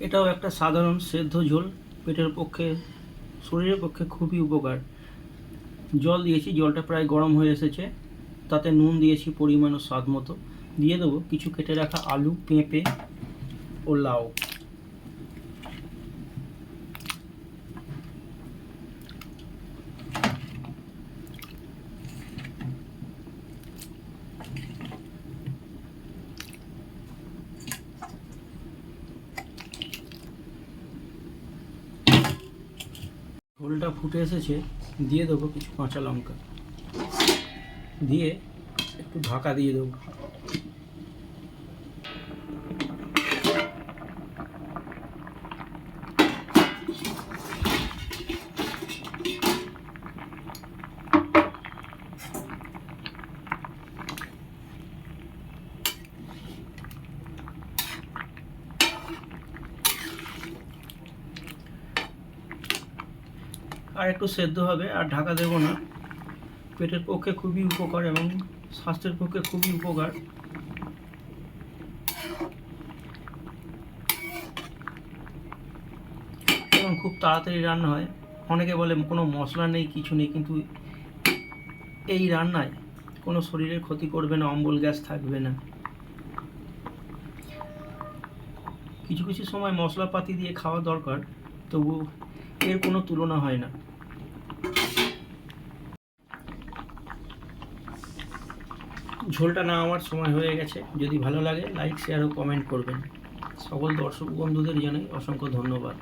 এটাও একটা সাধারণ সেদ্ধ ঝোল, পেটের পক্ষে, শরীরের পক্ষে খুবই উপকার। জল দিয়েছি, জলটা প্রায় গরম হয়ে এসেছে। তাতে নুন দিয়েছি পরিমাণ ও স্বাদ মতো। দিয়ে দেবো কিছু কেটে রাখা আলু, পেঁপে ও লাউ। ঝোলটা ফুটে এসেছে দিয়ে দেবো কিছু কাঁচা লঙ্কা। দিয়ে একটু ঢাকা দিয়ে দেবো। আর একটু সেদ্ধ হবে, আর ঢাকা দেবো না। পেটের পক্ষে খুবই উপকার এবং স্বাস্থ্যের পক্ষে খুবই উপকার। এবং খুব তাড়াতাড়ি রান্না হয়। অনেকে বলে কোনো মশলা নেই, কিছু নেই, কিন্তু এই রান্নায় কোনো শরীরের ক্ষতি করবে না, অম্বল গ্যাস থাকবে না। কিছু কিছু সময় মশলাপাতি দিয়ে খাওয়া দরকার, তবু এর কোনো তুলনা হয় না। ঝোলটা না আমার সময় হয়ে গেছে। যদি ভালো লাগে লাইক শেয়ার ও কমেন্ট করবেন। সকল দর্শক বন্ধুদের জানাই অসংখ্য ধন্যবাদ।